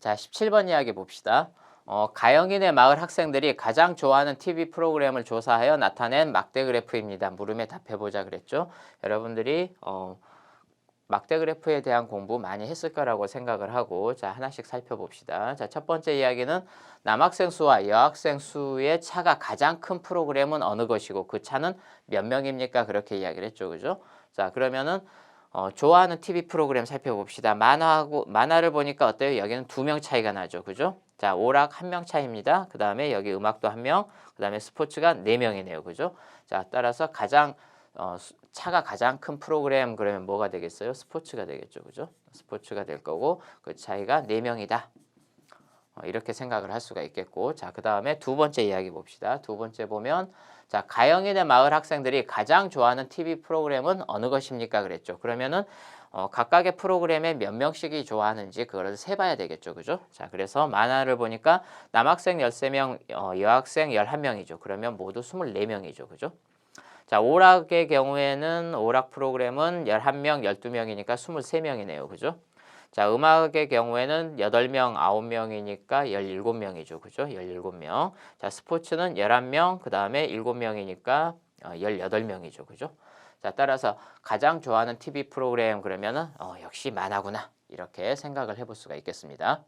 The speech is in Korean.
자, 17번 이야기 봅시다. 어, 가영인의 마을 학생들이 가장 좋아하는 TV 프로그램을 조사하여 나타낸 막대 그래프입니다. 물음에 답해보자 그랬죠. 여러분들이 어, 막대 그래프에 대한 공부 많이 했을 거라고 생각을 하고 자 하나씩 살펴봅시다. 자 첫 번째 이야기는 남학생 수와 여학생 수의 차가 가장 큰 프로그램은 어느 것이고 그 차는 몇 명입니까? 그렇게 이야기를 했죠, 그죠? 자 그러면은 어, 좋아하는 TV 프로그램 살펴봅시다. 만화하고 만화를 보니까 어때요? 여기는 두 명 차이가 나죠, 그죠? 자 오락 한 명 차이입니다. 그 다음에 여기 음악도 한 명, 그 다음에 스포츠가 네 명이네요, 그죠? 자 따라서 가장 어, 수- 차가 가장 큰 프로그램 그러면 뭐가 되겠어요? 스포츠가 되겠죠, 그죠? 스포츠가 될 거고 그 차이가 네 명이다. 어, 이렇게 생각을 할 수가 있겠고, 자 그 다음에 두 번째 이야기 봅시다. 두 번째 보면 자 가영인의 마을 학생들이 가장 좋아하는 TV 프로그램은 어느 것입니까? 그랬죠. 그러면은 어, 각각의 프로그램에 몇 명씩이 좋아하는지 그거를 세봐야 되겠죠, 그죠? 자 그래서 만화를 보니까 남학생 13명, 어, 여학생 11명이죠. 그러면 모두 24명이죠, 그죠? 자, 오락의 경우에는 오락 프로그램은 11명, 12명이니까 23명이네요. 그죠? 자, 음악의 경우에는 8명, 9명이니까 17명이죠. 그죠? 17명. 자, 스포츠는 11명, 그 다음에 7명이니까 어, 18명이죠. 그죠? 자, 따라서 가장 좋아하는 TV 프로그램 그러면은 어, 역시 만화구나. 이렇게 생각을 해볼 수가 있겠습니다.